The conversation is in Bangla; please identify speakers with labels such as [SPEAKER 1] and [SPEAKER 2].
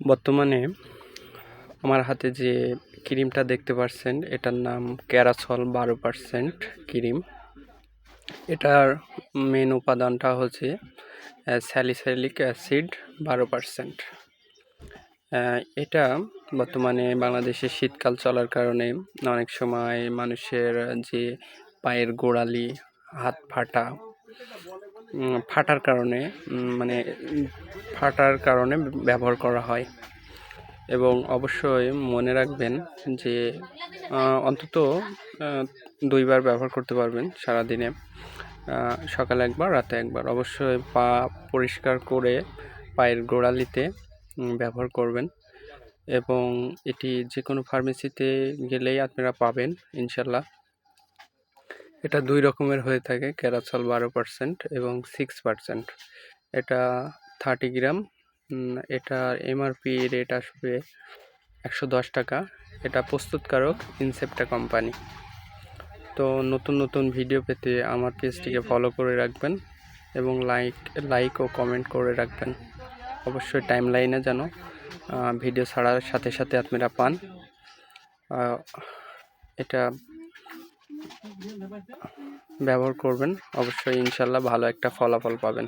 [SPEAKER 1] বর্তমানে আমার হাতে যে ক্রিমটা দেখতে পাচ্ছেন এটার নাম ক্যারাসল বারো পার্সেন্ট ক্রিম। এটার মেন উপাদানটা হচ্ছে স্যালিসাইলিক অ্যাসিড বারো পার্সেন্ট। এটা বর্তমানে বাংলাদেশে শীতকাল চলার কারণে অনেক সময় মানুষের যে পায়ের গোড়ালি, হাত ফাটা ফাটার কারণে মানে ফাটার কারণে ব্যবহার করা হয়। এবং অবশ্যই মনে রাখবেন যে অন্তত দুইবার ব্যবহার করতে পারবেন সারাদিনে সকালে একবার, রাতে একবার। অবশ্যই পা পরিষ্কার করে পায়ের গোড়ালিতে ব্যবহার করবেন। এবং এটি যে কোনো ফার্মেসিতে গেলেই আপনারা পাবেন, ইনশাল্লাহ। এটা দুই রকমের হয়ে থাকে, ক্যারাসল বারো পার্সেন্ট এবং সিক্স পার্সেন্ট। এটা থার্টি গ্রাম এটার এমআরপি রেট আসবে একশো দশ টাকা। এটা প্রস্তুতকারক ইনসেপ্টা কোম্পানি তো নতুন নতুন ভিডিও পেতে আমার পেজটিকে ফলো করে রাখবেন এবং লাইক লাইক ও কমেন্ট করে রাখবেন। অবশ্যই টাইম লাইনে যেন ভিডিও ছাড়ার সাথে সাথে আপনারা পান। এটা ব্যবহার করবেন। অবশ্যই ইনশাল্লাহ ভালো একটা ফলাফল পাবেন।